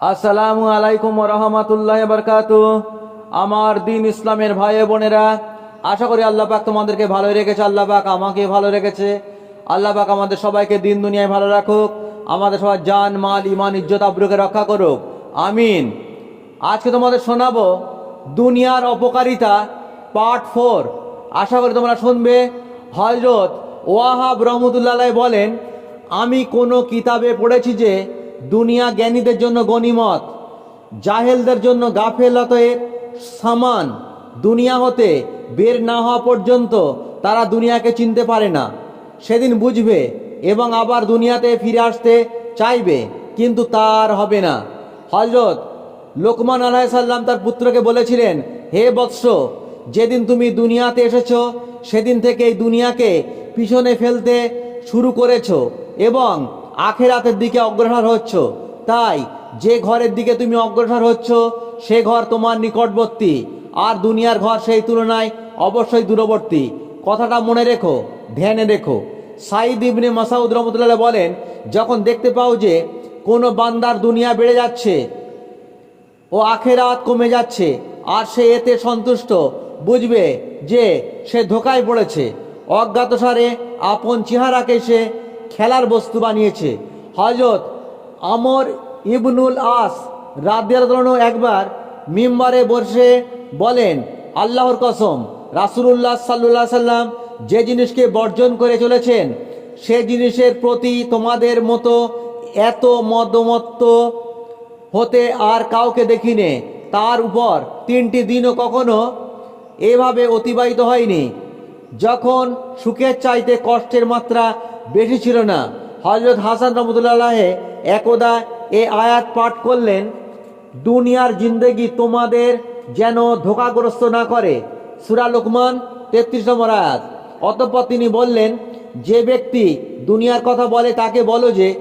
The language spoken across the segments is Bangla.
আসসালামু আলাইকুম রহমতুল্লাহ বরকাত আমার দিন ইসলামের ভাই বোনেরা, আশা করি আল্লাহ পাক তোমাদেরকে ভালো রেখেছে, আল্লাহ পাক আমাকে ভালো রেখেছে। আল্লাহ পাক আমাদের সবাইকে দিন দুনিয়ায় ভালো রাখুক, আমাদের সবাই জান, মাল ইমান ইজ্জত, আব্রুকে রক্ষা করুক। আমিন। আজকে তোমাদের শোনাবো দুনিয়ার অপকারিতা পার্ট ফোর। আশা করি তোমরা শুনবে। হজরত ওয়াহাব রহমতুল্লাহ বলেন, আমি কোনো কিতাবে পড়েছি যে দুনিয়া জ্ঞানীদের জন্য গনিমত জাহেলদের জন্য গাফেলতের সামান, দুনিয়া হতে বের না হওয়া পর্যন্ত তারা দুনিয়াকে চিনতে পারে না। সেদিন বুঝবে এবং আবার দুনিয়াতে ফিরে আসতে চাইবে, কিন্তু তার হবে না। হজরত লোকমান আলাইসাল্লাম তার পুত্রকে বলেছিলেন, হে বৎস, যেদিন তুমি দুনিয়াতে এসেছ, সেদিন থেকে এই দুনিয়াকে পিছনে ফেলতে শুরু করেছ এবং আখেরাতের দিকে অগ্রসর হচ্ছ। তাই যে ঘরের দিকে তুমি অগ্রসর হচ্ছ, সে ঘর তোমার নিকটবর্তী। আর দুনিয়ার ঘর সেই তুলনায় অবশ্যই দূরবর্তী। কথাটা মনে রেখো, ধ্যানে রেখো। সাইদ ইবনে মাসাউদ রহমতুল্লাহ বলেন, যখন দেখতে পাও যে কোনো বান্দার দুনিয়া বেড়ে যাচ্ছে ও আখেরাত কমে যাচ্ছে, আর সে এতে সন্তুষ্ট, বুঝবে যে সে ধোকায় পড়েছে। অজ্ঞাতসারে আপন চেহারাকে সে খেলার বস্তু বানিয়েছে। হজরত আমর ইবনুল আস রাদিয়ালু একবার মিম্বারে বসে বলেন, আল্লাহর কসম, রাসুলুল্লাহ সাল্লাহ সাল্লাম যে জিনিসকে বর্জন করে চলেছেন, সে জিনিসের প্রতি তোমাদের মতো এত মদমত্ত হতে আর কাউকে দেখিনে। তার উপর তিনটি দিনও কখনো এভাবে অতিবাহিত হয়নি। যখন সুখের চাইতে কষ্টের মাত্রা বেশি ছিল না হজরত হাসান রহমতুল্লাহ একদা এ আয়াত পাঠ করলেন, দুনিয়ার জিন্দেগি তোমাদের যেন ধোকাগ্রস্ত না করে। সুরা লোকমান তেত্রিশ নম্বর আয়াত। অতঃপর তিনি বললেন, যে ব্যক্তি দুনিয়ার কথা বলে তাকে বলো যে,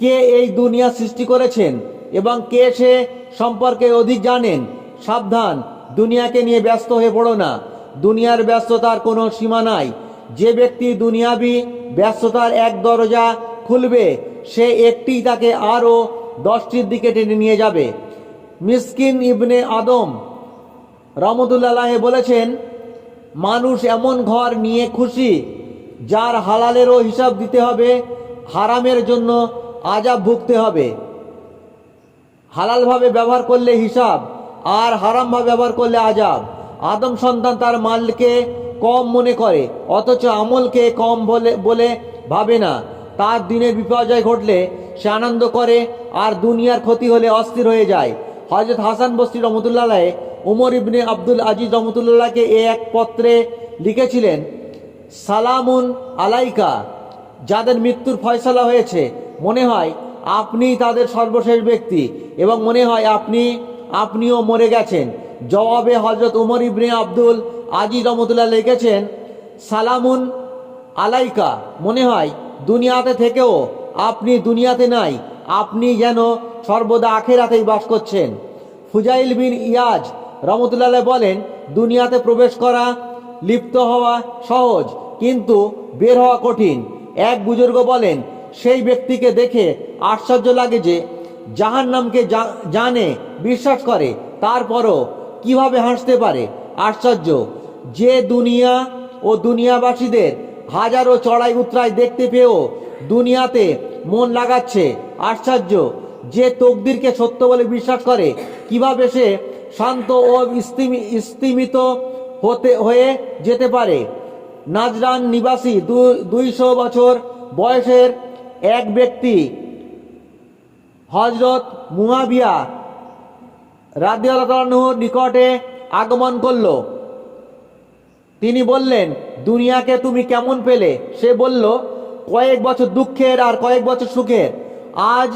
কে এই দুনিয়া সৃষ্টি করেছেন এবং কে সে সম্পর্কে অধিক জানেন? সাবধান, দুনিয়াকে নিয়ে ব্যস্ত হয়ে পড়ো না। দুনিয়ার ব্যস্ততার কোনো সীমা নাই। যে ব্যক্তি দুনিয়াবি ব্যস্ততার এক দরজা খুলবে, সে একটি তাকে আরও দশটির দিকে টেনে নিয়ে যাবে। মিসকিন ইবনে আদম রহমতুল্লাহ বলেছেন, মানুষ এমন ঘর নিয়ে খুশি, যার হালালেরও হিসাব দিতে হবে, হারামের জন্য আজাব ভুগতে হবে। হালালভাবে ব্যবহার করলে হিসাব, আর হারামভাবে ব্যবহার করলে আজাব আদম সন্তান তার মালকে কম মনে করে, অথচ আমলকে কম বলে বলে ভাবে না। তার দিনের বিপর্যয় ঘটলে সে আনন্দ করে, আর দুনিয়ার ক্ষতি হলে অস্থির হয়ে যায়। হজরত হাসান বস্তি রহমতুল্লাহ উমর ইবনে আব্দুল আজিজ রহমতুল্লাহকে এ এক পত্রে লিখেছিলেন, সালামুন আলাইকা, যাদের মৃত্যুর ফয়সলা হয়েছে, মনে হয় আপনি তাদের সর্বশেষ ব্যক্তি এবং মনে হয় আপনি, আপনিও মরে গেছেন। জবাবে হজরত উমর ইবনে আব্দুল আজিজ রহমতুল্লাহ লিখেছেন, সালামুন আলাইকা। মনে হয়, দুনিয়াতে থেকেও আপনি দুনিয়াতে নাই, আপনি যেন সর্বদা আখেরাতেই বাস করছেন। ফুজাইল বিন ইয়াজ রহমতুল্লাহ বলেন, দুনিয়াতে প্রবেশ করা লিপ্ত হওয়া সহজ, কিন্তু বের হওয়া কঠিন। এক বুজুর্গ বলেন, সেই ব্যক্তিকে দেখে আশ্চর্য লাগে যে জাহান নামকে জানে, বিশ্বাস করে, তারপরও কীভাবে হাসতে পারে? আশ্চর্য। যে দুনিয়া ও দুনিয়াবাসীদের হাজারো চড়াই উতরাই দেখতে পেয়েও দুনিয়াতে মন লাগাচ্ছে। আশ্চর্য। যে তকদিরকে সত্য বলে বিশ্বাস করে, কীভাবে সে শান্ত ও স্তিমিত হতে, হয়ে যেতে পারে? নাজরান নিবাসী দুইশো বছর বয়সের এক ব্যক্তি হজরত মুহাবিয়া রাদিয়ালহুর নিকটে আগমন করল। তিনি বললেন, দুনিয়াকে তুমি কেমন পেলে? সে বলল, কয়েক বছর দুঃখের আর কয়েক বছর সুখের। আজ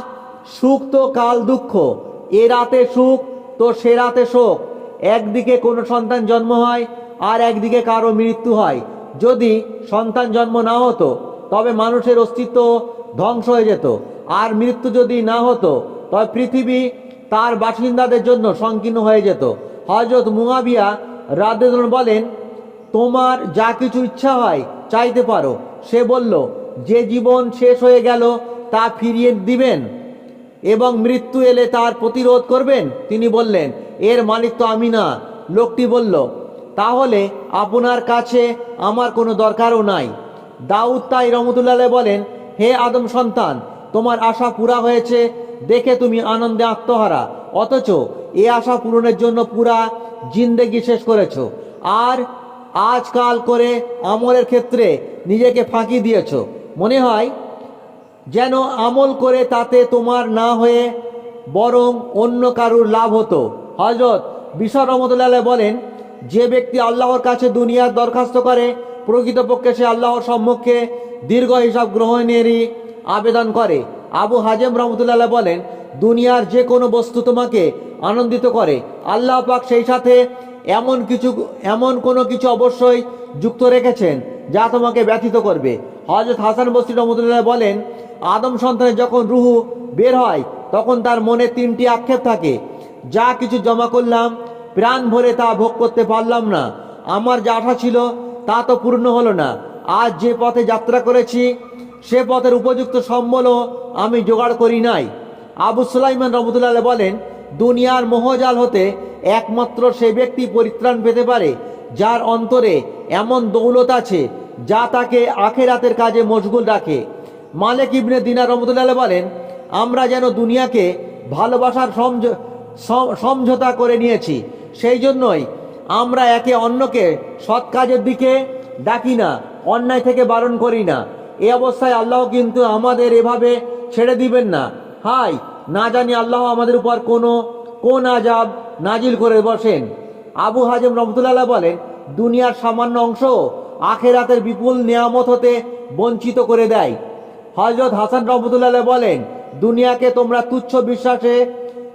সুখ তো কাল দুঃখ, এ রাতে সুখ তো সে রাতে শোক। একদিকে কোনো সন্তান জন্ম হয় আর একদিকে কারও মৃত্যু হয়। যদি সন্তান জন্ম না হতো, তবে মানুষের অস্তিত্ব ধ্বংস হয়ে যেত। আর মৃত্যু যদি না হতো, তবে পৃথিবী তার বাসিন্দাদের জন্য সংকীর্ণ হয়ে যেত। হজরত মুয়াবিয়া রাদেদন বলেন, তোমার যা কিছু ইচ্ছা হয় চাইতে পারো। সে বলল, যে জীবন শেষ হয়ে গেল তা ফিরিয়ে দিবেন এবং মৃত্যু এলে তার প্রতিরোধ করবেন। তিনি বললেন, এর মালিক তো আমি না। লোকটি বলল, তাহলে আপনার কাছে আমার কোনো দরকারও নাই। দাউদ তাই রহমতুল্লাহ বলেন, হে আদম সন্তান, তোমার আশা পুরা হয়েছে দেখে তুমি আনন্দে আত্মহারা। অথচ এ আশা পূরণের জন্য পুরা জিন্দেগি শেষ করেছ। আর আজকাল করে আমলের ক্ষেত্রে নিজেকে ফাঁকি দিয়েছ। মনে হয় যেন আমল করে তাতে তোমার না হয়ে বরং অন্য কারুর লাভ হতো। হজরত বিশ্বর রহমতুল্লাহ বলেন, যে ব্যক্তি আল্লাহর কাছে দুনিয়ার দরখাস্ত করে, প্রকৃতপক্ষে সে আল্লাহর সম্মুখে দীর্ঘ হিসাব গ্রহণেরই আবেদন করে। আবু হাজেম রহমতুল্লাহ বলেন, দুনিয়ার যে কোনো বস্তু তোমাকে আনন্দিত করে। আল্লাহ পাক সেই সাথে এমন কিছু, এমন কোনো কিছু অবশ্যই যুক্ত রেখেছেন যা তোমাকে ব্যথিত করবে। হজরত হাসান বস্তি রহমতুল্লাহ বলেন, আদম সন্তানের যখন রুহু বের হয়, তখন তার মনে তিনটি আক্ষেপ থাকে। যা কিছু জমা করলাম, প্রাণ ভরে তা ভোগ করতে পারলাম না। আমার যা আশা ছিল, তা তো পূর্ণ হলো না। আজ যে পথে যাত্রা করেছি সে পথের উপযুক্ত সম্বলও আমি জোগাড় করি নাই। আবু সুলাইমান রহমতুল্লাহ বলেন, দুনিয়ার মোহজাল হতে একমাত্র সে ব্যক্তি পরিত্রাণ পেতে পারে, যার অন্তরে এমন দৌলত আছে যা তাকে আখের আখেরাতের কাজে মশগুল রাখে। মালিক ইবনে দিনার রহমতুল্লাহ বলেন, আমরা যেন দুনিয়াকে ভালোবাসার সমঝ- সমঝোতা করে নিয়েছি, সেই জন্যই আমরা একে অন্যকে সৎ কাজের দিকে ডাকি না, অন্যায় থেকে বারণ করি না। এই অবস্থায় আল্লাহ কিন্তু আমাদের এভাবে ছেড়ে দিবেন না। হাই, না জানি আল্লাহ আমাদের উপর কোনো, কোন আজাব নাজিল করে বসেন। আবু হাজেম রহমতুল্লাহ বলেন, দুনিয়ার সামান্য অংশ আখেরাতের বিপুল নিয়ামত হতে বঞ্চিত করে দেয়। হজরত হাসান রহমতুল্লাহ বলেন, দুনিয়াকে তোমরা তুচ্ছ বিশ্বাসে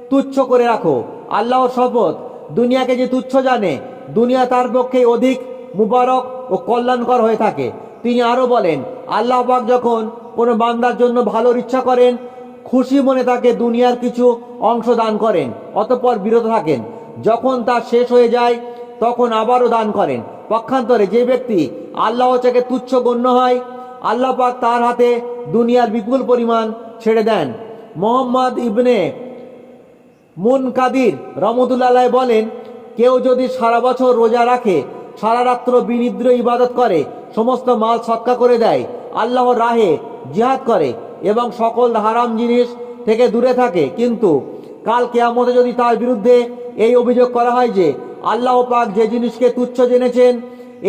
তুচ্ছ করে রাখো। আল্লাহর শপথ, দুনিয়াকে যে তুচ্ছ জানে, দুনিয়া তার পক্ষে অধিক মুবারক ও কল্যাণকর হয়ে থাকে। তিনি আরও বলেন, আল্লাহ পাক যখন কোনো বান্দার জন্য ভালোর ইচ্ছা করেন, খুশি মনে তাকে দুনিয়ার কিছু অংশ দান করেন, অতঃপর বিরত থাকেন। যখন তা শেষ হয়ে যায়, তখন আবারও দান করেন। পক্ষান্তরে যে ব্যক্তি আল্লাহ থেকে তুচ্ছ গণ্য হয়, আল্লাহ পাক তার হাতে দুনিয়ার বিপুল পরিমাণ ছেড়ে দেন। মোহাম্মদ ইবনে মুন কাদির রহমতুল্লাহ বলেন, কেউ যদি সারা বছর রোজা রাখে, সারা রাত্র বিনিদ্র ইবাদত করে সমস্ত মাল সৎকা করে দেয়। আল্লাহর রাহে জিহাদ করে এবং সকল হারাম জিনিস থেকে দূরে থাকে। কিন্তু কাল কেয়ামতে যদি তার বিরুদ্ধে এই অভিযোগ করা হয় যে আল্লাহ পাক যে জিনিসকে তুচ্ছ জেনেছেন,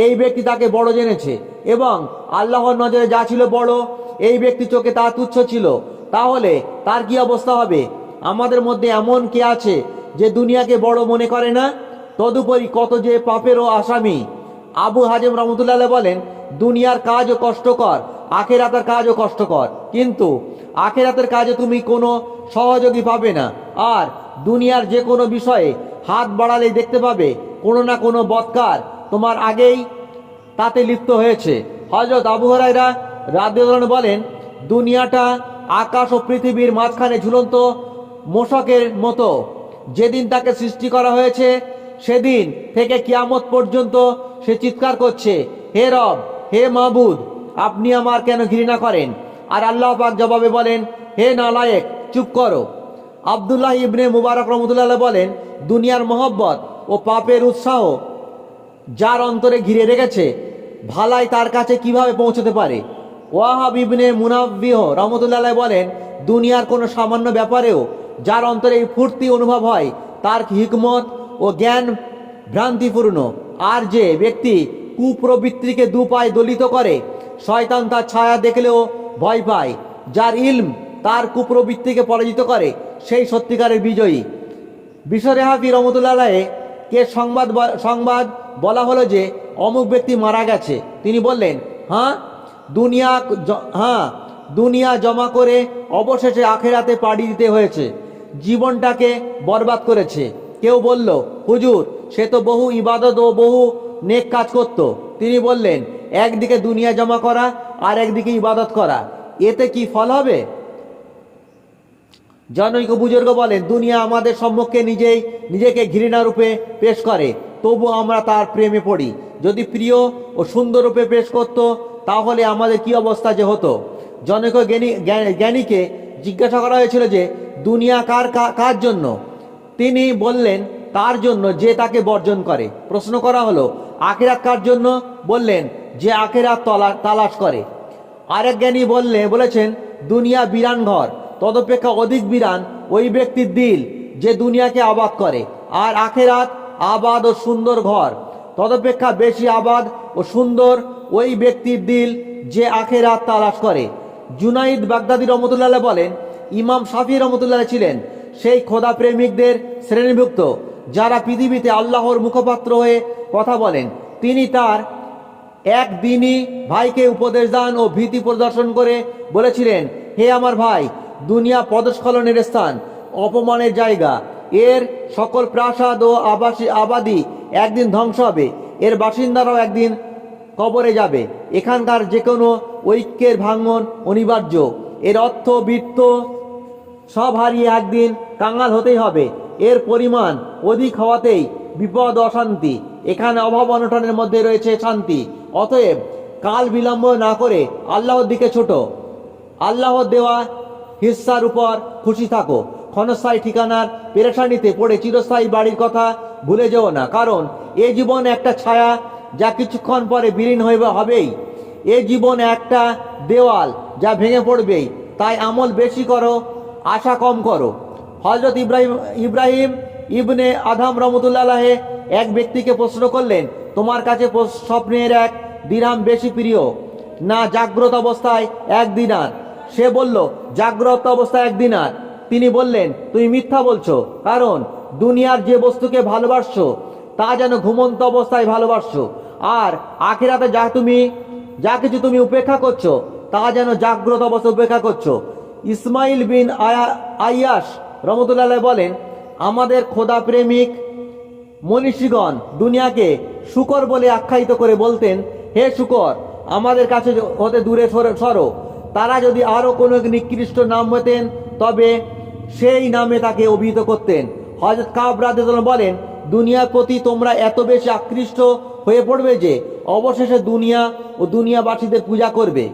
এই ব্যক্তি তাকে বড় জেনেছে এবং আল্লাহর নজরে যা ছিল বড়, এই ব্যক্তি চোখে তা তুচ্ছ ছিল, তাহলে তার কি অবস্থা হবে? আমাদের মধ্যে এমন কে আছে যে দুনিয়াকে বড় মনে করে না? তদুপরি কত যে পাপেরও আসামি। আবু হাজেম রহমতুল্লাহ বলেন দুনিয়ার কাজও কষ্টকর, আখেরাতের কাজও কষ্টকর। কিন্তু আখেরাতের কাজে তুমি কোনো সহযোগী পাবে না। আর দুনিয়ার যে কোনো বিষয়ে হাত বাড়ালেই দেখতে পাবে, কোনো না কোনো বৎকার তোমার আগেই তাতে লিপ্ত হয়েছে। হজরত আবু হরাইরা রাদিয়াল্লাহু বলেন, দুনিয়াটা আকাশ ও পৃথিবীর মাঝখানে ঝুলন্ত মোশকের মতো। যেদিন তাকে সৃষ্টি করা হয়েছে, সেদিন থেকে কিয়ামত পর্যন্ত সে চিৎকার করছে, হে রব হে মাহবুদ, আপনি আমার কেন ঘৃণা করেন? আর আল্লাহ পাক জবাবে বলেন, হে নালায়েক, চুপ করো। আবদুল্লাহ ইবনে মুবারক রহমতুল্লাহ বলেন, দুনিয়ার মহব্বত ও পাপের উৎসাহ যার অন্তরে ঘিরে রেখেছে, ভালাই তার কাছে কীভাবে পৌঁছতে পারে? ওয়াহাব ইবনে মুনাব্বিহ রহমতুল্লাহ বলেন, দুনিয়ার কোনো সামান্য ব্যাপারেও যার অন্তরে এই ফুর্তি অনুভব হয়, তার হিকমত ও জ্ঞান ভ্রান্তিপূর্ণ। আর যে ব্যক্তি কুপ্রবৃত্তিকে দু পায়ে দলিত করে। শয়তান তার ছায়া দেখলেও ভয় পায়। যার ইলম তার কুপ্রবৃত্তিকে পরাজিত করে, সেই সত্যিকারের বিজয়ী। বিশ্বরেহাফি রহমতুল্লাহ কে সংবাদ সংবাদ বলা হলো যে অমুক ব্যক্তি মারা গেছে, তিনি বললেন হ্যাঁ দুনিয়া হ্যাঁ দুনিয়া জমা করে অবশেষে আখেরাতে পাড়ি দিতে হয়েছে। জীবনটাকে বরবাদ করেছে। কেউ বলল, হুজুর, সে তো বহু ইবাদত ও বহু নেক কাজ করত। তিনি বললেন, একদিকে দুনিয়া জমা করা, আর একদিকে ইবাদত করা। এতে কি ফল হবে? জনৈক বুজুর্গ বলেন, দুনিয়া আমাদের সম্মুখে নিজেই, নিজেকে ঘৃণা রূপে পেশ করে, তবু আমরা তার প্রেমে পড়ি। যদি প্রিয় ও সুন্দর রূপে পেশ করত, তাহলে আমাদের কি অবস্থা যে হতো? জনৈক জ্ঞানী জ্ঞানীকে জিজ্ঞাসা করা হয়েছিল যে, দুনিয়া কার কার জন্য? তিনি বললেন তার জন্য যে তাকে বর্জন করে? প্রশ্ন করা হলো, আখেরাত কার জন্য? বললেন, যে আখেরাত তলা- তালাশ করে। আরেক জ্ঞানী বললে, বলেছেন, দুনিয়া বিরান ঘর, তদপেক্ষা অধিক বিরান ওই ব্যক্তির দিল যে দুনিয়াকে আবাদ করে। আর আখেরাত আবাদ ও সুন্দর ঘর, তদপেক্ষা বেশি আবাদ ও সুন্দর ওই ব্যক্তির দিল যে আখেরাত তালাশ করে। জুনাইদ বাগদাদি রহমতুল্লাহ বলেন, ইমাম শাফি রহমতুল্লাহ ছিলেন, সেই খোদা প্রেমিকদের শ্রেণীভুক্ত। যারা পৃথিবীতে আল্লাহর মুখপাত্র হয়ে কথা বলেন, তিনি তার একদিনই ভাইকে উপদেশ দান ও ভীতি প্রদর্শন করে বলেছিলেন, হে আমার ভাই, দুনিয়া পদস্খলনের স্থান, অপমানের জায়গা, এর সকল প্রাসাদ ও আবাসী, আবাদি একদিন ধ্বংস হবে, এর বাসিন্দারাও একদিন কবরে যাবে, এখানকার যে কোনো ঐক্যের ভাঙন অনিবার্য, এর অর্থ বৃত্ত সব হারিয়ে একদিন কাঙ্গাল হতেই হবে এর পরিমাণ অধিক হওয়াতেই বিপদ অশান্তি। এখানে অভাব অনটনের মধ্যে রয়েছে শান্তি। অতএব কাল বিলম্ব না করে আল্লাহর দিকে ছোট। আল্লাহর দেওয়া হিস্সার উপর খুশি থাকো। ক্ষণস্থায়ী ঠিকানার পেরেশানিতে পড়ে চিরস্থায়ী বাড়ির কথা ভুলে যেও না। কারণ এ জীবন একটা ছায়া যা কিছুক্ষণ পরে বিলীন হইবে হবেই। এ জীবন একটা দেওয়াল যা ভেঙে পড়বেই। তাই আমল বেশি করো, আশা কম করো। হজরত ইব্রাহিম ইব্রাহিম ইবনে আধাম রহমতুল্লাহ এক ব্যক্তিকে প্রশ্ন করলেন, তোমার কাছে স্বপ্নের এক দিনাম বেশি প্রিয়? না, জাগ্রত অবস্থায় এক দিনার। সে বলল, জাগ্রত অবস্থায় এক দিনার। তিনি বললেন, তুমি মিথ্যা বলছো, কারণ দুনিয়ার যে বস্তুকে ভালোবাসছো, তা যেন ঘুমন্ত অবস্থায় ভালোবাসছো। আর আখিরাতে যা তুমি, যা কিছু তুমি উপেক্ষা করছ, তা যেন জাগ্রত অবস্থা উপেক্ষা করছ। ইসমাইল বিন আয়া আয়াস রহমতুল্লাহ বলেন, আমাদের খোদা প্রেমিক মনীষীগণ দুনিয়াকে শুকর বলে আখ্যায়িত করে বলতেন, হে শুকর, আমাদের কাছে হতে দূরে সরে- তারা যদি আরও কোনো নিকৃষ্ট নাম হতেন, তবে সেই নামে তাকে অভিহিত করতেন। হজরত কাব রাদিয়াল্লাহু বলেন, দুনিয়ার প্রতি তোমরা এত বেশি আকৃষ্ট হয়ে পড়বে যে, অবশেষে দুনিয়া ও দুনিয়াবাসীদের পূজা করবে।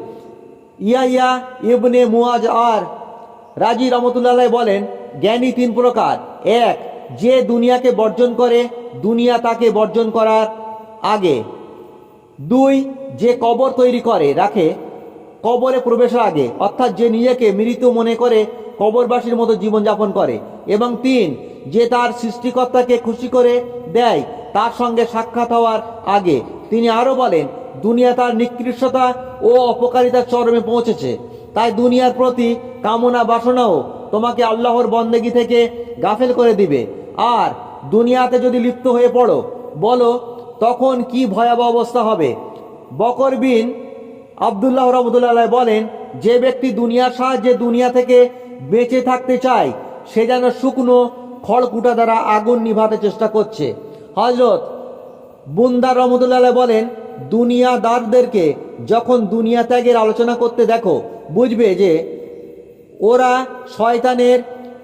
ইয়া ইয়া ইবনে মুয়াজ আর রাজি রহমতুল্লাহ বলেন জ্ঞানী তিন প্রকার। এক, যে দুনিয়াকে বর্জন করে, দুনিয়া তাকে বর্জন করার আগে। দুই, যে কবর তৈরি করে, রাখে, কবরে প্রবেশের আগে, অর্থাৎ যে নিজেকে মৃত মনে করে, কবরবাসীর মতো জীবনযাপন করে। এবং তিন, যে তার সৃষ্টিকর্তাকে খুশি করে দেয়, তার সঙ্গে সাক্ষাৎ হওয়ার আগে। তিনি আরও বলেন, দুনিয়া তার নিকৃষ্টতা ও অপকারিতার চরমে পৌঁছেছে। তাই দুনিয়ার প্রতি কামনা বাসনাও তোমাকে আল্লাহর বন্দেগি থেকে গাফেল করে দিবে। আর দুনিয়াতে যদি লিপ্ত হয়ে পড়ো, বলো তখন কি ভয়াবহ অবস্থা হবে? বকর বিন আবদুল্লাহ রহমতুল্লাহ বলেন, যে ব্যক্তি দুনিয়ার সাহায্যে দুনিয়া থেকে বেঁচে থাকতে চায়, সে যেন শুকনো খড়কুটা দ্বারা আগুন নিভাতে চেষ্টা করছে। হজরত বুন্দার রহমতুল্লাহ বলেন, দুনিয়াদারদেরকে যখন দুনিয়া ত্যাগের আলোচনা করতে দেখো, বুঝবে যে ওরা শয়তানের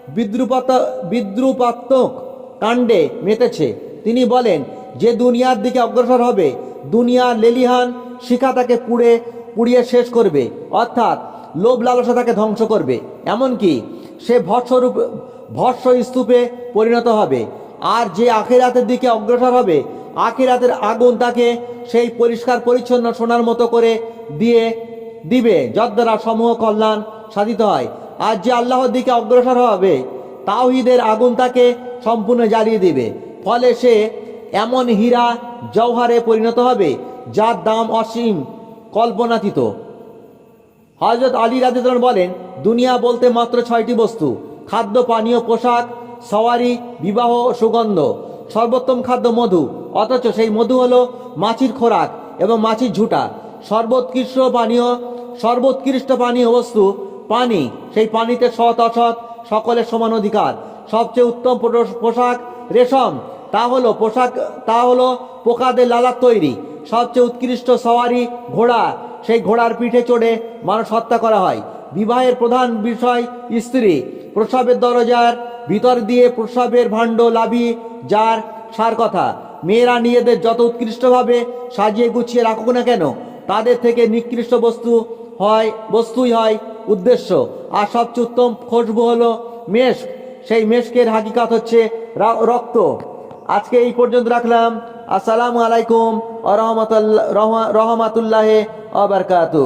বিদ্রুপাত, বিদ্রুপাত্মক কাণ্ডে মেতেছে। তিনি বলেন, যে দুনিয়ার দিকে অগ্রসর হবে, দুনিয়া লেলিহান শিখা তাকে পুড়ে, পুড়িয়ে শেষ করবে, অর্থাৎ লোভ লালসা তাকে ধ্বংস করবে। এমনকি সে ভৎসরূপ, ভৎস স্তূপে পরিণত হবে। আর যে আখেরাতের দিকে অগ্রসর হবে, আখেরাতের আগুন তাকে সেই পরিষ্কার, পরিচ্ছন্ন সোনার মতো করে দিয়ে দিবে। যদ্বারা সমূহ কল্যাণ সাধিত হয়। আর যে আল্লাহর দিকে অগ্রসর হবে, তাওহিদের আগুন তাকে সম্পূর্ণ জ্বালিয়ে দিবে। ফলে সে এমন হীরা জওহারে পরিণত হবে, যার দাম অসীম কল্পনাতীত। হজরত আলী রাজিদন বলেন, দুনিয়া বলতে মাত্র ছয়টি বস্তু, খাদ্য, পানীয়, পোশাক, সওয়ারি, বিবাহ, সুগন্ধ। সর্বোত্তম খাদ্য মধু, অথচ সেই মধু হলো মাছির খোরাক এবং মাছির ঝুটা। সর্বোৎকৃষ্ট পানীয় সর্বোৎকৃষ্ট পানীয় বস্তু পানি, সেই পানিতে সৎ, অসৎ, সকলের সমান অধিকার। সবচেয়ে উত্তম পোশাক রেশম, তা হলো পোশাক, তা হলো পোকাদের লালার তৈরি। সবচেয়ে উৎকৃষ্ট সওয়ারি ঘোড়া, সেই ঘোড়ার পিঠে চড়ে মানুষ হত্যা করা হয়। বিবাহের প্রধান বিষয় স্ত্রী। প্রসবের দরজার ভিতর দিয়ে প্রসবের ভাণ্ড লাভি, যার সার কথা। মেয়েরা নিজেদের যত উৎকৃষ্টভাবে সাজিয়ে গুছিয়ে রাখুক না কেন, তাদের থেকে নিকৃষ্ট বস্তু হয়, বস্তুই হয় উদ্দেশ্য। আর সবচেয়ে উত্তম খুশবু হলো মেষ। সেই মেষকের হাকিকাত হচ্ছে রক্ত। আজকে এই পর্যন্ত রাখলাম। আসসালামু আলাইকুম রহমতুল্লাহ রহমাতুল্লাহ আবরকাতু